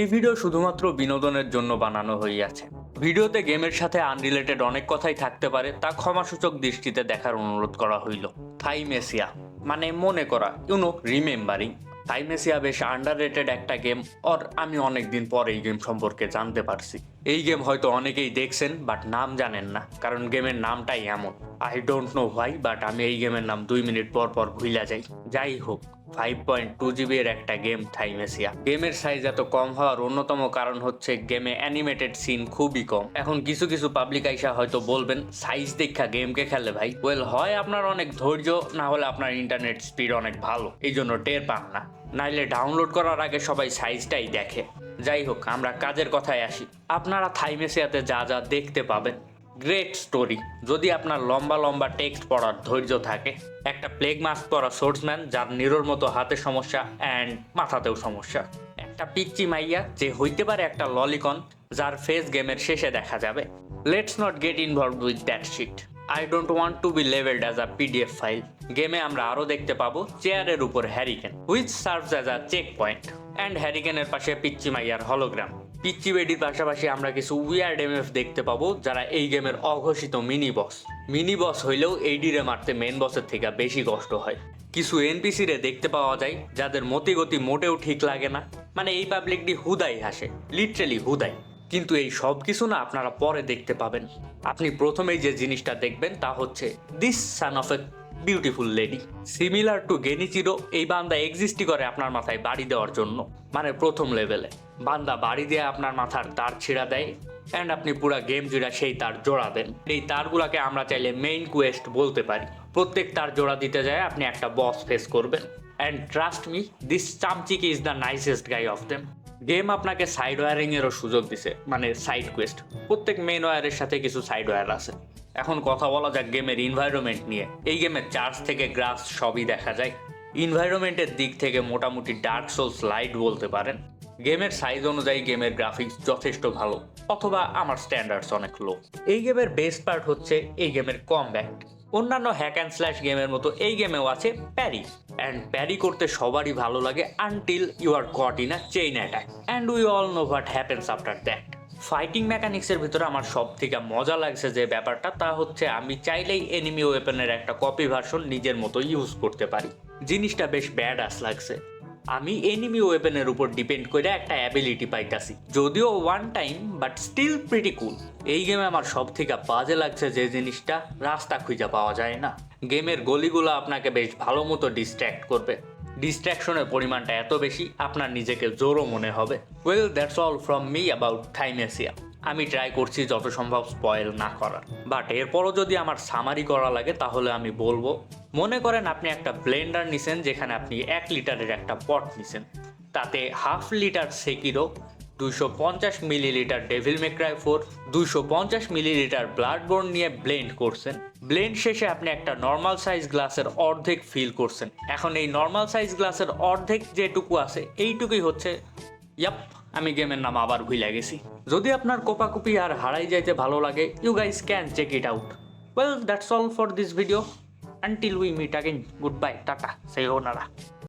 এই ভিডিও শুধুমাত্র বিনোদনের জন্য বানানো হইয়াছে। ভিডিওতে গেমের সাথে আনরিলেটেড অনেক কথাই থাকতে পারে, তা ক্ষমাসূচক দৃষ্টিতে দেখার অনুরোধ করা হইল। থাইমেসিয়া মানে মনে করা ইউনো রিমেম্বারিং থাইমেসিয়া বেশ আন্ডাররেটেড একটা গেম অর আমি অনেকদিন পর এই গেম সম্পর্কে জানতে পারছি। এই গেম হয়তো অনেকেই দেখছেন বাট নাম জানেন না, কারণ গেমের নামটাই এমন। I don't know why but আমি এই গেমের নাম দুই মিনিট পর পর ভুইলা যাই। যাই হোক। ফাইভ পয়েন্ট টু জিবি এর একটা গেম থাইমেসিয়া গেমের সাইজ এত কম হওয়ার অন্যতম কারণ হচ্ছে গেমে অ্যানিমেটেড সিন খুবই কম। এখন কিছু কিছু পাবলিক আইসা হয়তো বলবেন সাইজ দেখা গেমকে খেলে ভাই? ওয়েল হয় আপনার অনেক ধৈর্য, না হলে আপনার ইন্টারনেট স্পিড অনেক ভালো। এই জন্য টের পান না। নাইলে ডাউনলোড করার আগে সবাই সাইজটাই দেখে। যাই হোক, আমরা কাজের কথায় আসি। আপনারা থাইমেসিয়াতে যা যা দেখতে পাবেন। গ্রেট স্টোরি যদি আপনার লম্বা লম্বা টেক্সট পড়ার ধৈর্য থাকে, একটা প্লেগ মাস্ক পরা সোর্সম্যান যার নিরোর মতো হাতে সমস্যা অ্যান্ড মাথাতেও সমস্যা। একটা পিচ্চি মাইয়া যে হইতে পারে একটা ললিকন যার ফেস গেমের শেষে দেখা যাবে। Let's not get involve with that shit I don't want to be levelled as a PDF file গেমে আমরা আরও দেখতে পাবো চেয়ারের উপর hurricane which serves as a check point and হ্যারিকেনের পাশে পিচ্চি মাইয়ার হলোগ্রাম পিচ্চি বেডির পাশাপাশি আমরা কিছু উইয়ার্ড এমএফ দেখতে পাবো, যারা এই গেমের অঘোষিত মিনি বস মিনি বস হইলেও এইডিরে মারতে মেন বসের থেকে বেশি কষ্ট হয়। কিছু এনপিসি রে দেখতে পাওয়া যায়, যাদের মতিগতি মোটেও ঠিক লাগে না। মানে এই পাবলিকটি হুদাই হাসে লিটারেলি হুদাই। কিন্তু এই সব কিছু না আপনারা পরে দেখতে পাবেন। আপনি প্রথমেই যে জিনিসটা দেখবেন তা হচ্ছে this son of a beautiful lady similar to Genichiro এই বান্দা এক্সিস্টই করে আপনার মাথায় বাড়ি দেওয়ার জন্য মানে প্রথম লেভেলে বান্দা বাড়ি দিয়ে আপনার মাথার তার ছিঁড়া দেয় অ্যান্ড আপনি পুরো গেম জুড়ে সেই তার জোড়া দেন। এই তারগুলোকে আমরা চাইলে মেইন কোয়েস্ট বলতে পারি। প্রত্যেক তার জোড়া দিতে যায়, আপনি একটা বস ফেস করবেন। And trust me this চামচিক is the nicest guy of them game আপনাকে সাইড ওয়ারিং এরও সুযোগ দিছে মানে সাইড কোয়েস্ট প্রত্যেক মেন ওয়ারের সাথে কিছু সাইড ওয়ার আছে। এখন কথা বলা যাক গেমের ইনভায়রনমেন্ট নিয়ে। এই গেমের চার্জ থেকে গ্রাস সবই দেখা যায়। ইনভায়রনমেন্টের দিক থেকে মোটামুটি ডার্ক সোলস লাইট বলতে পারেন। গেমের সাইজ অনুযায়ী গেমের গ্রাফিক্স যথেষ্ট ভালো, অথবা আমার স্ট্যান্ডার্ডস অনেক লো এই গেমের বেস্ট পার্ট হচ্ছে এই গেমের কমব্যাট অন্যান্য হ্যাক অ্যান্ড স্ল্যাশ গেমের মতো এই গেমেও আছে প্যারি অ্যান্ড প্যারি করতে সবারই ভালো লাগে until you are caught in a chain attack and we all know what happens after that fighting মেকানিক্সের ভিতরে আমার সব থেকে মজা লাগছে যে ব্যাপারটা, তা হচ্ছে আমি চাইলেই এনিমি ওয়েপনের একটা কপি ভার্সন নিজের মতো ইউজ করতে পারি। জিনিসটা বেশ ব্যাড আস লাগছে। আমি এনিমি ওয়েপনের উপর ডিপেন্ড করে একটা অ্যাবিলিটি পাইতাছি। যদিও one time but still pretty cool এই গেমে আমার সব থেকে বাজে লাগছে যে জিনিসটা রাস্তা খুঁজে পাওয়া যায় না। গেমের গলিগুলো আপনাকে বেশ ভালো মতো ডিস্ট্র্যাক্ট করবে। ডিস্ট্র্যাকশনের পরিমাণটা এত বেশি, আপনার নিজেকে জোরও মনে হবে। Well that's all from me about Thymesia আমি ট্রাই করছি যত সম্ভব স্পয়েল না করার। বাট এরপরও যদি আমার সামারি করা লাগে, তাহলে আমি বলব, মনে করেন আপনি একটা ব্লেন্ডার নিছেন, যেখানে আপনি এক লিটারের একটা পট নিছেন। তাতে হাফ লিটার সেকিরো দুইশো পঞ্চাশ মিলিলিটার ডেভিল মেক্রাই ফোর দুইশো পঞ্চাশ মিলিলিটার ব্লাড বোর্ন নিয়ে ব্লেন্ড করছেন। ব্লেন্ড শেষে আপনি একটা নর্মাল সাইজ গ্লাসের অর্ধেক ফিল করছেন। এখন এই নর্মাল সাইজ গ্লাসের অর্ধেক যেটুকু আছে, এইটুকুই হচ্ছে, ইয়াপ, আমি গেমের নাম আবার ভুলে গেছি। যদি আপনার কোপাকুপি আর হারাই যাইতে ভালো লাগে you guys can check it out well that's all for this video until we meet again good bye tata সেই ওনারা